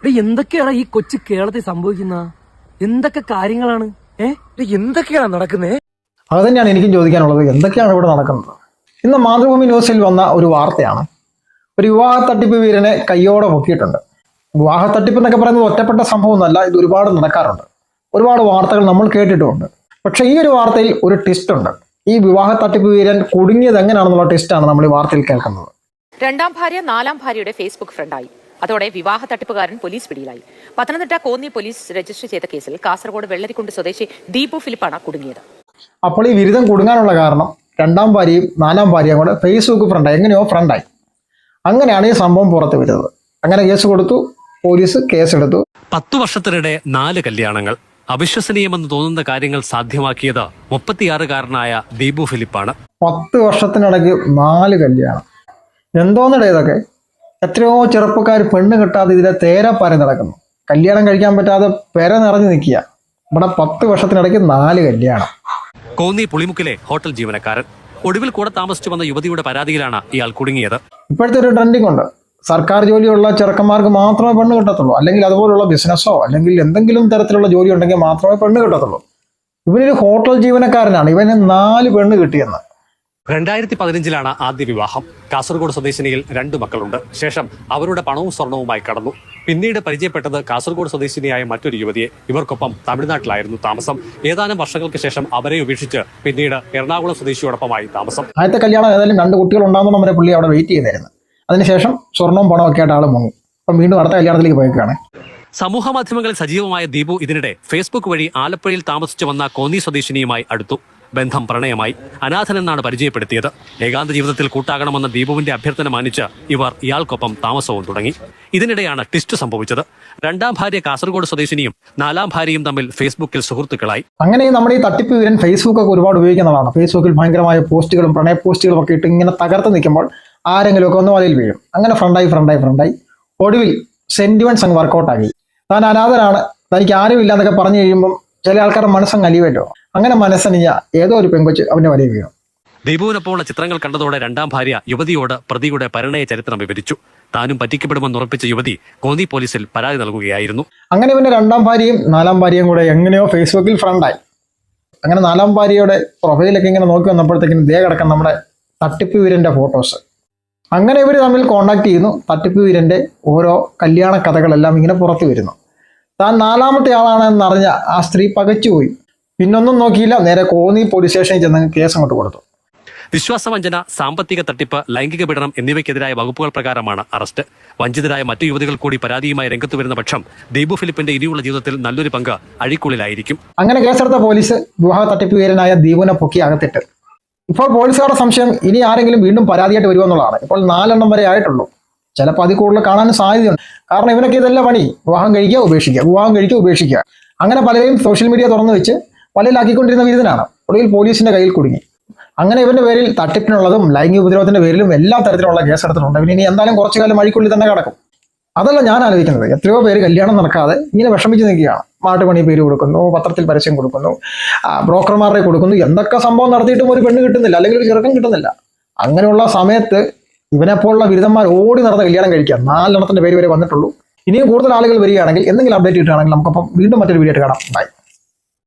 ഇവിടെ എന്തൊക്കെയാണ് ഈ കൊച്ചു കേരളത്തിൽ സംഭവിക്കുന്ന? എന്തൊക്കെ കാര്യങ്ങളാണ്? ഏഹ് എന്തൊക്കെയാണ് നടക്കുന്നത് അത് തന്നെയാണ് എനിക്കും ചോദിക്കാനുള്ളത്. എന്തൊക്കെയാണ് ഇവിടെ നടക്കുന്നത്? ഇന്ന് മാതൃഭൂമി ന്യൂസിൽ വന്ന ഒരു വാർത്തയാണ്. ഒരു വിവാഹ തട്ടിപ്പ് വീരനെ കയ്യോടെ പൊക്കിയിട്ടുണ്ട്. വിവാഹ തട്ടിപ്പ് എന്നൊക്കെ പറയുന്നത് ഒറ്റപ്പെട്ട സംഭവമൊന്നുമല്ല ഇത് ഒരുപാട് നടക്കാറുണ്ട്. ഒരുപാട് വാർത്തകൾ നമ്മൾ കേട്ടിട്ടുമുണ്ട്. പക്ഷേ ഈ ഒരു വാർത്തയിൽ ഒരു ട്വിസ്റ്റ് ഉണ്ട്. ഈ വിവാഹ തട്ടിപ്പ് വീരൻ കുടുങ്ങിയത് എങ്ങനെയാണെന്നുള്ള ട്വിസ്റ്റാണ് നമ്മൾ ഈ വാർത്തയിൽ കേൾക്കുന്നത്. രണ്ടാം ഭാര്യ നാലാം ഭാര്യയുടെ ഫേസ്ബുക്ക് ഫ്രണ്ടായി അതോടെ വിവാഹ തട്ടിപ്പുകാരൻ പോലീസ് പിടിയിലായി. പത്തനംതിട്ട കോന്നി പോലീസ് രജിസ്റ്റർ ചെയ്ത കേസിൽ കാസർഗോഡ് വെള്ളരിക്കുണ്ട് സ്വദേശി ദീപു ഫിലിപ്പാണ് കുടുങ്ങിയത്. അപ്പോൾ ഈ ബിരുദം കുടുങ്ങാനുള്ള കാരണം രണ്ടാം ഭാര്യയും നാലാം ഭാര്യയും കൂടെ ഫേസ്ബുക്ക് ഫ്രണ്ടായി എങ്ങനെയോ ഫ്രണ്ടായി അങ്ങനെയാണ് ഈ സംഭവം പുറത്ത് വരുന്നത്. അങ്ങനെ കേസ് കൊടുത്തു പോലീസ് കേസെടുത്തു. പത്തു വർഷത്തിനിടെ നാല് കല്യാണങ്ങൾ. അവിശ്വസനീയമെന്ന് തോന്നുന്ന കാര്യങ്ങൾ സാധ്യമാക്കിയത് മുപ്പത്തിയാറുകാരനായ ദീപു ഫിലിപ്പാണ്. പത്ത് വർഷത്തിനിടയ്ക്ക് നാല് കല്യാണം. എന്തോന്നിട ഇതൊക്കെ? എത്രയോ ചെറുപ്പക്കാർ പെണ്ണ് കിട്ടാതെ ഇതിലെ തേരപ്പാര നടക്കുന്നു. കല്യാണം കഴിക്കാൻ പറ്റാതെ പെര നിറഞ്ഞു നിൽക്കുക. ഇവിടെ പത്ത് വർഷത്തിനിടയ്ക്ക് നാല് കല്യാണം. കോന്നി പുളിമുക്കിലെ ഹോട്ടൽ ജീവനക്കാരൻ. ഒടുവിൽ കൂടെ താമസിച്ചു വന്ന യുവതിയുടെ പരാതിയിലാണ് ഇയാൾ കുടുങ്ങിയത്. ഇപ്പോഴത്തെ ഒരു ട്രെൻഡിങ് ഉണ്ട്. സർക്കാർ ജോലിയുള്ള ചെറുക്കന്മാർക്ക് മാത്രമേ പെണ്ണ് കിട്ടത്തുള്ളൂ. അല്ലെങ്കിൽ അതുപോലുള്ള ബിസിനസ്സോ അല്ലെങ്കിൽ എന്തെങ്കിലും തരത്തിലുള്ള ജോലി ഉണ്ടെങ്കിൽ മാത്രമേ പെണ്ണ് കിട്ടത്തുള്ളൂ. ഇവനൊരു ഹോട്ടൽ ജീവനക്കാരനാണ്. ഇവന് നാല് പെണ്ണ് കിട്ടിയെന്ന്. രണ്ടായിരത്തി പതിനഞ്ചിലാണ് ആദ്യ വിവാഹം. കാസർഗോഡ് സ്വദേശിനിയിൽ രണ്ടു മക്കളുണ്ട്. ശേഷം അവരുടെ പണവും സ്വർണവുമായി കടന്നു. പിന്നീട് പരിചയപ്പെട്ടത് കാസർഗോഡ് സ്വദേശിനിയായ മറ്റൊരു യുവതിയെ. ഇവർക്കൊപ്പം തമിഴ്നാട്ടിലായിരുന്നു താമസം. ഏതാനും വർഷങ്ങൾക്ക് ശേഷം അവരെ ഉപേക്ഷിച്ച് പിന്നീട് എറണാകുളം സ്വദേശിയോടൊപ്പമായി താമസം. ആദ്യത്തെ കല്യാണം ഏതായാലും രണ്ട് കുട്ടികൾ ഉണ്ടാകുന്ന വരെ പുള്ളി അവിടെ വെയിറ്റ് ചെയ്തായിരുന്നു അതിനുശേഷം സ്വർണവും പണവും ഒക്കെ ആയിട്ട് ആൾ മുങ്ങി. അപ്പം വീണ്ടും അടുത്ത കല്യാണത്തിലേക്ക് പോയേക്കാണ്. സമൂഹ മാധ്യമങ്ങളിൽ സജീവമായ ദീപു ഇതിനിടെ ഫേസ്ബുക്ക് വഴി ആലപ്പുഴയിൽ താമസിച്ചു വന്ന കോന്നി സ്വദേശിനിയുമായി അടുത്തു. ബന്ധം പ്രണയമായി. അനാഥനെന്നാണ് പരിചയപ്പെടുത്തിയത്. ഏകാന്ത ജീവിതത്തിൽ കൂട്ടാകണമെന്ന ദീപുവിന്റെ അഭ്യർത്ഥന മാനിച്ച് ഇവർ ഇയാൾക്കൊപ്പം താമസവും തുടങ്ങി. ഇതിനിടെയാണ് ട്വിസ്റ്റ് സംഭവിച്ചത്. രണ്ടാം ഭാര്യ കാസർഗോഡ് സ്വദേശിനിയും നാലാം ഭാര്യയും തമ്മിൽ ഫേസ്ബുക്കിൽ സുഹൃത്തുക്കളായി. അങ്ങനെ നമ്മുടെ ഈ തട്ടിപ്പ് ഫേസ്ബുക്ക് ഒക്കെ ഒരുപാട് ഉപയോഗിക്കുന്നതാണ്. ഫേസ്ബുക്കിൽ ഭയങ്കരമായ പോസ്റ്റുകളും പ്രണയ പോസ്റ്റുകളും ഒക്കെ ഇട്ട് ഇങ്ങനെ തകർത്ത് നിൽക്കുമ്പോൾ ആരെങ്കിലുമൊക്കെ ഒന്ന് വലയിൽ വീഴും. അങ്ങനെ ഫ്രണ്ടായി ഫ്രണ്ടായി ഫ്രണ്ടായി ഒടുവിൽ സെന്റിമെന്റ്സ് അങ്ങ് വർക്കൗട്ടാക്കി താൻ അനാഥനാണ് തനിക്ക് ആരുമില്ല എന്നൊക്കെ പറഞ്ഞു കഴിയുമ്പം ചില ആൾക്കാരുടെ മനസ്സങ്ങ് അലിയുമല്ലോ. അങ്ങനെ മനസ്സണിഞ്ഞ ഏതോ ഒരു പെങ്കൊച്ച് അവന്റെ വലയിൽ വീണു. ദീപുവിനൊപ്പമുള്ള ചിത്രങ്ങൾ കണ്ടതോടെ രണ്ടാം ഭാര്യ യുവതിയോട് പ്രതിയുടെ പരിണയ ചരിത്രം വിവരിച്ചു. താനും പറ്റിക്കപ്പെടുമെന്ന് ഉറപ്പിച്ച യുവതി കോന്നി പോലീസിൽ പരാതി നൽകുകയായിരുന്നു. അങ്ങനെ പിന്നെ രണ്ടാം ഭാര്യയും നാലാം ഭാര്യയും കൂടെ എങ്ങനെയോ ഫേസ്ബുക്കിൽ ഫ്രണ്ടായി അങ്ങനെ നാലാം ഭാര്യയുടെ പ്രൊഫൈലൊക്കെ ഇങ്ങനെ നോക്കി വന്നപ്പോഴത്തേക്കും ദേ കിടക്കാൻ നമ്മുടെ തട്ടിപ്പ് വീരന്റെ ഫോട്ടോസ് അങ്ങനെ ഇവർ തമ്മിൽ കോണ്ടാക്ട് ചെയ്യുന്നു. തട്ടിപ്പ് വീരന്റെ ഓരോ കല്യാണ കഥകളെല്ലാം ഇങ്ങനെ പുറത്തു വരുന്നു. താൻ നാലാമത്തെ ആളാണെന്നറിഞ്ഞ ആ സ്ത്രീ പകച്ചുപോയി. പിന്നൊന്നും നോക്കിയില്ല. നേരെ കോന്നി പോലീസ് സ്റ്റേഷനിൽ ചെന്ന് കേസ് അങ്ങോട്ട് കൊടുത്തു. വിശ്വാസവഞ്ചന സാമ്പത്തിക തട്ടിപ്പ് ലൈംഗിക പീഡനം എന്നിവയ്ക്കെതിരായ വകുപ്പുകൾ പ്രകാരമാണ് അറസ്റ്റ്. വഞ്ചിതരായ മറ്റു യുവതികൾ കൂടി പരാതിയുമായി രംഗത്ത് വരുന്ന പക്ഷം ദീപു ഫിലിപ്പിന്റെ ഇനിയുള്ള ജീവിതത്തിൽ നല്ലൊരു പങ്ക് അഴിക്കുള്ളിലായിരിക്കും. അങ്ങനെ കേസെടുത്ത പോലീസ് വിവാഹ തട്ടിപ്പ് വീരനായ ദീപുനെ പൊക്കി അകത്തിട്ട്. ഇപ്പോൾ പോലീസുകാരുടെ സംശയം ഇനി ആരെങ്കിലും വീണ്ടും പരാതിയായിട്ട് വരുമെന്നുള്ളതാണ് ഇപ്പോൾ നാലെണ്ണം വരെ ആയിട്ടുള്ളൂ. ചിലപ്പോൾ അതിൽ കൂടുതൽ കാണാനും സാധ്യതയുണ്ട്. കാരണം ഇവനൊക്കെ ഇതെല്ലാം പണി. വിവാഹം കഴിക്കുക ഉപേക്ഷിക്കുക. വിവാഹം കഴിക്കുക ഉപേക്ഷിക്കുക. അങ്ങനെ പലരെയും സോഷ്യൽ മീഡിയ തുറന്നു വെച്ച് പലരിലാക്കിക്കൊണ്ടിരുന്ന വിരുദ്ധനാണ്. ഒടുവിൽ പോലീസിന്റെ കയ്യിൽ കുടുങ്ങി. അങ്ങനെ ഇവന്റെ പേരിൽ തട്ടിപ്പിനുള്ളതും ലൈംഗിക ഉപദ്രവത്തിന്റെ പേരിലും എല്ലാ തരത്തിലുള്ള കേസെടുത്തിട്ടുണ്ട് ഇവന് ഇനി എന്തായാലും കുറച്ചു കാലം വഴിക്കുള്ളിൽ തന്നെ കിടക്കും. അതല്ല ഞാൻ ആലോചിക്കുന്നത്. എത്രയോ പേര് കല്യാണം നടക്കാതെ ഇങ്ങനെ വിഷമിച്ച് നിൽക്കുകയാണ്. മാട്ടുപണി പേര് കൊടുക്കുന്നു പത്രത്തിൽ പരസ്യം കൊടുക്കുന്നു ബ്രോക്കർമാരെ കൊടുക്കുന്നു. എന്തൊക്കെ സംഭവം നടത്തിയിട്ടും ഒരു പെണ്ണ് കിട്ടുന്നില്ല അല്ലെങ്കിൽ ഒരു ചെറുക്കം കിട്ടുന്നില്ല. അങ്ങനെയുള്ള സമയത്ത് ഇവനെപ്പോലുള്ള ബിരുദന്മാർ ഓടി നടന്ന കല്യാണം കഴിക്കുക. നാലെണ്ണത്തിന്റെ പേര് വരെ വന്നിട്ടുള്ളൂ. ഇനിയും കൂടുതൽ ആളുകൾ വരികയാണെങ്കിൽ എന്തെങ്കിലും അപ്ഡേറ്റ് കിട്ടുകയാണെങ്കിൽ നമുക്കപ്പം വീണ്ടും മറ്റൊരു വീഡിയോ കാണാം. ബൈ